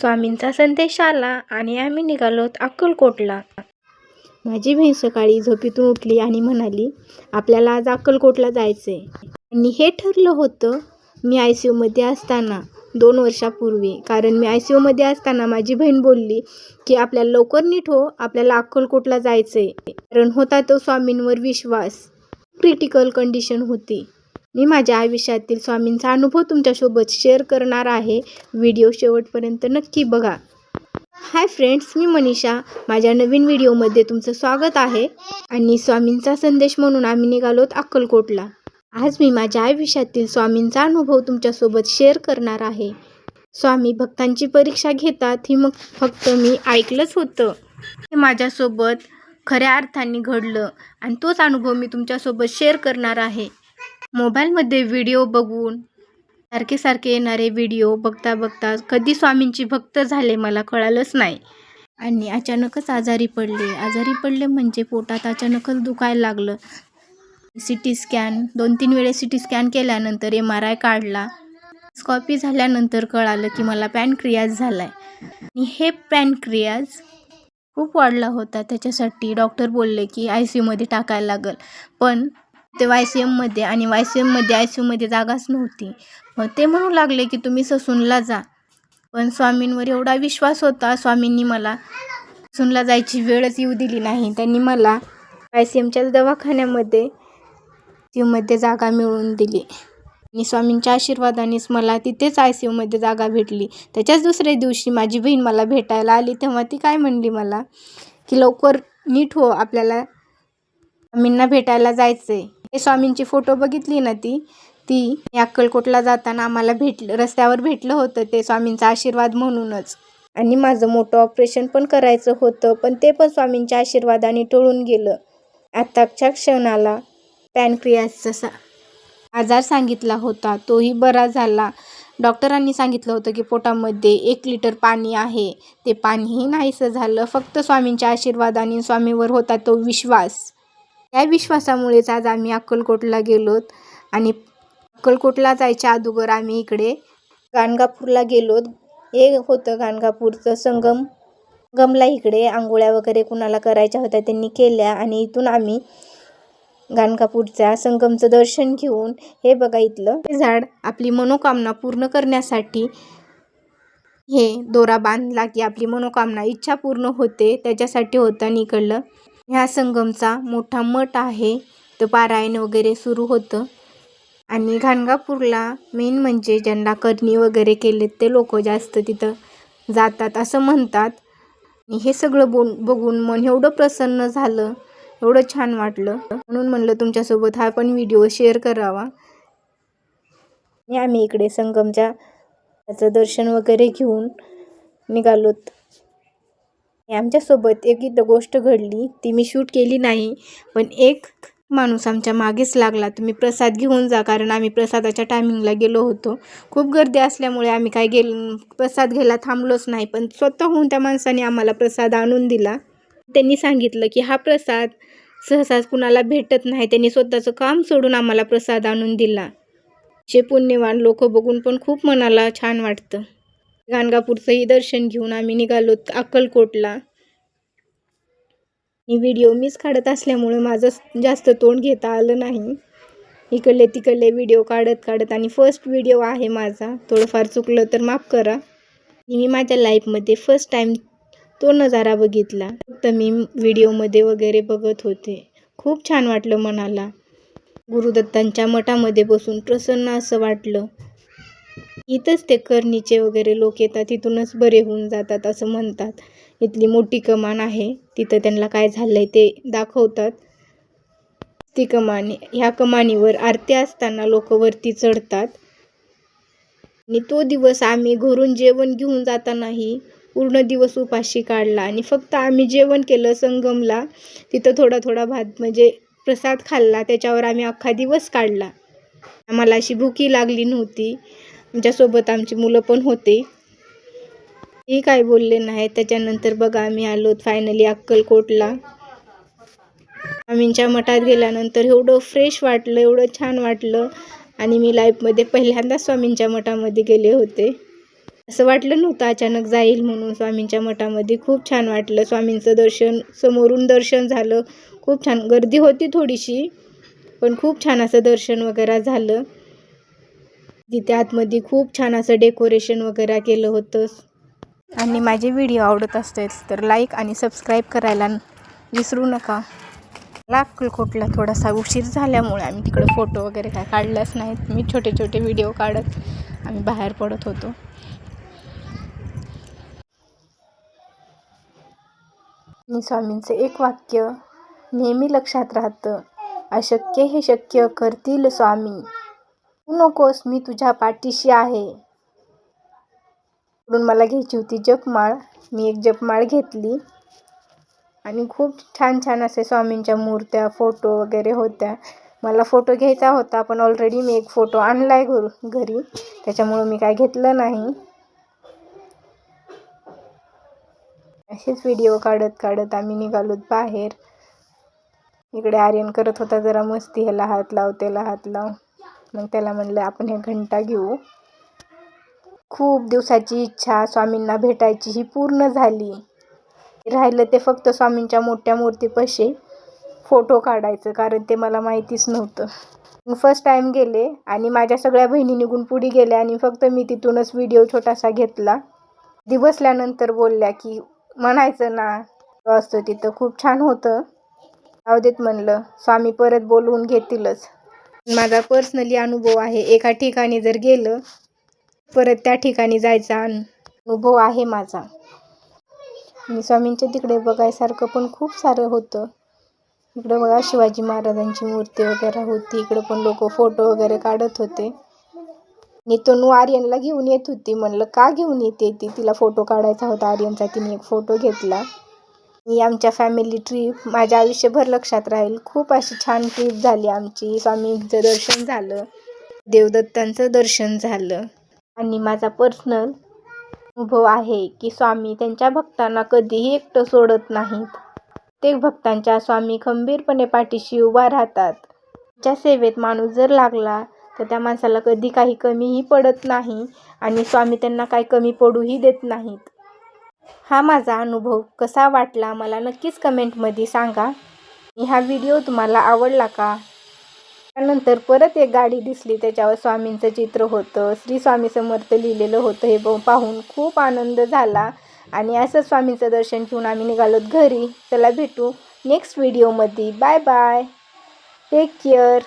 स्वामींचा संदेश आला आणि आम्ही निघालोत अक्कलकोटला. माझी बहीण सकाळी झोपेतून उठली आणि म्हणाली आपल्याला आज अक्कलकोटला जायचंय. आणि हे ठरलं होतं मी आय सी यूमध्ये असताना दोन वर्षापूर्वी. कारण मी आय सी यूमध्ये असताना माझी बहीण बोलली की आपल्याला लवकर नीट हो आपल्याला अक्कलकोटला जायचंय. कारण होता तो स्वामींवर विश्वास. क्रिटिकल कंडिशन होती. मी माझ्या आयुष्यातील स्वामींचा अनुभव तुमच्यासोबत शेअर करणार आहे. व्हिडिओ शेवटपर्यंत नक्की बघा. हाय फ्रेंड्स मी मनीषा. माझ्या नवीन व्हिडिओमध्ये तुमचं स्वागत आहे. आणि स्वामींचा संदेश म्हणून आम्ही निघालोत अक्कलकोटला. आज मी माझ्या आयुष्यातील स्वामींचा अनुभव तुमच्यासोबत शेअर करणार आहे. स्वामी भक्तांची परीक्षा घेतात ही मग फक्त मी ऐकलंच होतं. हे माझ्यासोबत खऱ्या अर्थाने घडलं. आणि तोच अनुभव मी तुमच्यासोबत शेअर करणार आहे. मोबाईलमध्ये व्हिडिओ बघून सारखे सारखे येणारे व्हिडिओ बघता बघता कधी स्वामींची भक्त झाले मला कळालंच नाही. आणि अचानकच आजारी पडले. आजारी पडले म्हणजे पोटात अचानकच दुखायला लागलं. सी टी स्कॅन दोन तीन वेळेस सी टी स्कॅन केल्यानंतर एम आर आय काढला. स्कॉपी झाल्यानंतर कळालं की मला पॅनक्रियाज झाला आहे आणि हे पॅनक्रियाज खूप वाढला होता. त्याच्यासाठी डॉक्टर बोलले की आय सी यूमध्ये टाकायला लागेल. पण ते वाय सी एममध्ये आणि वाय सी एममध्ये आय सी यूमध्ये जागाच नव्हती. मग ते म्हणू लागले की तुम्ही ससूनला जा. पण स्वामींवर एवढा विश्वास होता स्वामींनी मला ससूनला जायची वेळच येऊ दिली नाही. त्यांनी मला आय सी एमच्याच दवाखान्यामध्ये यूमध्ये जागा मिळवून दिली. आणि स्वामींच्या आशीर्वादानेच मला तिथेच आय सी यूमध्ये जागा भेटली. त्याच्याच दुसऱ्या दिवशी माझी बहीण मला भेटायला आली. तेव्हा ती काय म्हणली मला की लवकर नीट हो आपल्याला स्वामींना भेटायला जायचं आहे हे स्वामींची फोटो बघितली ना ती ती अक्कलकोटला जाताना आम्हाला भेटलं रस्त्यावर भेटलं होतं ते स्वामींचा आशीर्वाद म्हणूनच. आणि माझं मोठं ऑपरेशन पण करायचं होतं पण ते पण स्वामींच्या आशीर्वादाने टळून गेलं. आत्ताच्या क्षणाला पॅनक्रियासचा आजार सांगितला होता. तोही बरा झाला. डॉक्टरांनी सांगितलं होतं की पोटामध्ये एक लिटर पाणी आहे. ते पाणीही नाहीसं झालं. फक्त स्वामींच्या आशीर्वादाने स्वामीवर होता तो विश्वास. या विश्वासामुळेच आज आम्ही अक्कलकोटला गेलोत आणि अक्कलकोटला जायच्या अगोदर आम्ही इकडे गाणगापूरला गेलोत. हे होतं गाणगापूरचं संगम. गमला इकडे आंघोळ्या वगैरे कुणाला करायच्या होत्या त्यांनी केल्या आणि इथून आम्ही गाणगापूरच्या संगमचं दर्शन घेऊन हे बघा इथलं हे झाड आपली मनोकामना पूर्ण करण्यासाठी हे दोरा बांधला की आपली मनोकामना इच्छा पूर्ण होते त्याच्यासाठी होतं आणि इकडलं ह्या संगमचा मोठा मठ आहे. तर पारायण वगैरे सुरू होतं. आणि गाणगापूरला मेन म्हणजे ज्यांना करणी वगैरे केलेत ते लोक जास्त तिथं जातात असं म्हणतात. आणि हे सगळं बोल बघून मन एवढं प्रसन्न झालं एवढं छान वाटलं. म्हणून म्हणलं तुमच्यासोबत हा पण व्हिडिओ शेअर करावा. आम्ही इकडे संगमच्या त्याचं दर्शन वगैरे घेऊन निघालोत. आमच्यासोबत एक इथं गोष्ट घडली. ती मी शूट केली नाही पण एक माणूस आमच्या मागेच लागला. तुम्ही प्रसाद घेऊन जा कारण आम्ही प्रसादाच्या टायमिंगला गेलो होतो. खूप गर्दी असल्यामुळे आम्ही काय गेल प्रसाद घ्यायला थांबलोच नाही पण स्वतःहून त्या माणसाने आम्हाला प्रसाद आणून दिला. त्यांनी सांगितलं की हा प्रसाद सहसाच कुणाला भेटत नाही. त्यांनी स्वतःचं काम सोडून आम्हाला प्रसाद आणून दिला. जे पुण्यवान लोक बघून पण खूप मनाला छान वाटतं. गाणगापूरचंही दर्शन घेऊन आम्ही निघालो अक्कलकोटला. मी व्हिडिओ मीच काढत असल्यामुळे माझं जास्त तोंड घेता आलं नाही. इकडले तिकडले व्हिडिओ काढत काढत आणि फर्स्ट व्हिडिओ आहे माझा. थोडंफार चुकलं तर माफ करा. मी माझ्या लाईफमध्ये फर्स्ट टाईम तो नजारा बघितला. फक्त मी व्हिडिओमध्ये वगैरे बघत होते. खूप छान वाटलं मनाला. गुरुदत्तांच्या मठामध्ये बसून प्रसन्न असं वाटलं. इथंच ते करणीचे वगैरे लोक येतात तिथूनच बरे होऊन जातात असं म्हणतात. इथली मोठी कमान आहे तिथं त्यांना काय झालं आहे ते दाखवतात. ती कमानी ह्या कमानीवर आरती असताना लोक वरती चढतात. आणि तो दिवस आम्ही घरून जेवण घेऊन जातानाही पूर्ण दिवस उपाशी काढला आणि फक्त आम्ही जेवण केलं संगमला तिथं थोडा थोडा भात म्हणजे प्रसाद खाल्ला त्याच्यावर आम्ही अख्खा दिवस काढला. आम्हाला अशी भूकी लागली नव्हती. आमच्यासोबत आमची मुलं पण होते. ती काय बोलले नाही त्याच्यानंतर बघा आम्ही आलो फायनली अक्कलकोटला. आम्हीच्या मठात गेल्यानंतर एवढं फ्रेश वाटलं एवढं छान वाटलं आणि मी लाईफमध्ये पहिल्यांदा स्वामींच्या मठामध्ये गेले होते. असं वाटलं नव्हतं अचानक जाईल म्हणून स्वामींच्या मठामध्ये. खूप छान वाटलं स्वामींचं दर्शन समोरून दर्शन झालं. खूप छान गर्दी होती थोडीशी पण खूप छान असं दर्शन वगैरे झालं. तिथे आतमध्ये खूप छान असं डेकोरेशन वगैरे केलं होतं. आणि माझे व्हिडिओ आवडत असतील तर लाईक आणि सबस्क्राईब करायला विसरू नका. मला अक्कलकोटला थोडासा उशीर झाल्यामुळे आम्ही तिकडे फोटो वगैरे काय काढलाच नाहीत. मी छोटे छोटे व्हिडिओ काढत आम्ही बाहेर पडत होतो. मी स्वामींचं एक वाक्य नेहमी लक्षात राहतं. अशक्य हे शक्य करतील स्वामी. तू नकोस मी तुझ्या पाठीशी आहे. म्हणून मला घ्यायची होती जपमाळ. मी एक जपमाळ घेतली. आणि खूप छान छान असे स्वामींच्या मूर्त्या फोटो वगैरे होत्या. मला फोटो घ्यायचा होता पण ऑलरेडी मी एक फोटो आणला आहे घरू घरी. त्याच्यामुळं मी काय घेतलं नाही. असेच व्हिडिओ काढत काढत आम्ही निघालोत बाहेर. इकडे आर्यन करत होता जरा मस्ती ह्याला हात लाव त्याला हात लाव. मग त्याला म्हणलं आपण हे घंटा घेऊ. खूप दिवसाची इच्छा स्वामींना भेटायची ही पूर्ण झाली. राहिलं ते फक्त स्वामींच्या मोठ्या मूर्तीपाशी फोटो काढायचं कारण ते मला माहितीच नव्हतं. फर्स्ट टाईम गेले आणि माझ्या सगळ्या बहिणी निघून पुढे गेल्या आणि फक्त मी तिथूनच व्हिडिओ छोटासा घेतला. ती बसल्यानंतर बोलल्या की म्हणायचं ना असतं तिथं खूप छान होतं. जाऊ देत म्हणलं स्वामी परत बोलवून घेतीलच. माझा पर्सनली अनुभव आहे. एका ठिकाणी जर गेलं परत त्या ठिकाणी जायचा अनुभव आहे माझा. आणि स्वामींच्या तिकडे बघायसारखं पण खूप सारं होतं. इकडं बघा शिवाजी महाराजांची मूर्ती वगैरे होती. इकडं पण लोक फोटो वगैरे काढत होते. नितून आर्यनला घेऊन येत होती. म्हणलं का घेऊन येते ती? तिला फोटो काढायचा होता आर्यनचा तिने एक फोटो घेतला. ही आमच्या फॅमिली ट्रीप माझ्या आयुष्यभर लक्षात राहील. खूप अशी छान ट्रीप झाली आमची. स्वामींचं दर्शन झालं. देवदत्तांचं दर्शन झालं. आणि माझा पर्सनल अनुभव आहे की स्वामी त्यांच्या भक्तांना कधीही एकटं सोडत नाहीत. प्रत्येक भक्तांच्या स्वामी खंबीरपणे पाठीशी उभा राहतात. त्यांच्या सेवेत माणूस जर लागला तर त्या माणसाला कधी काही कमीही पडत नाही आणि स्वामी त्यांना काही कमी पडूही देत नाहीत. हा माझा अनुभव कसा वाटला मला नक्कीच कमेंटमध्ये सांगा. हा व्हिडिओ तुम्हाला आवडला का? त्यानंतर परत एक गाडी दिसली त्याच्यावर स्वामींचं चित्र होतं. श्री स्वामी समर्थ लिहिलेलं होतं. हे पाहून खूप आनंद झाला. आणि असं स्वामींचं दर्शन घेऊन आम्ही निघालोत घरी. चला भेटू नेक्स्ट व्हिडिओमध्ये. Bye bye. Take care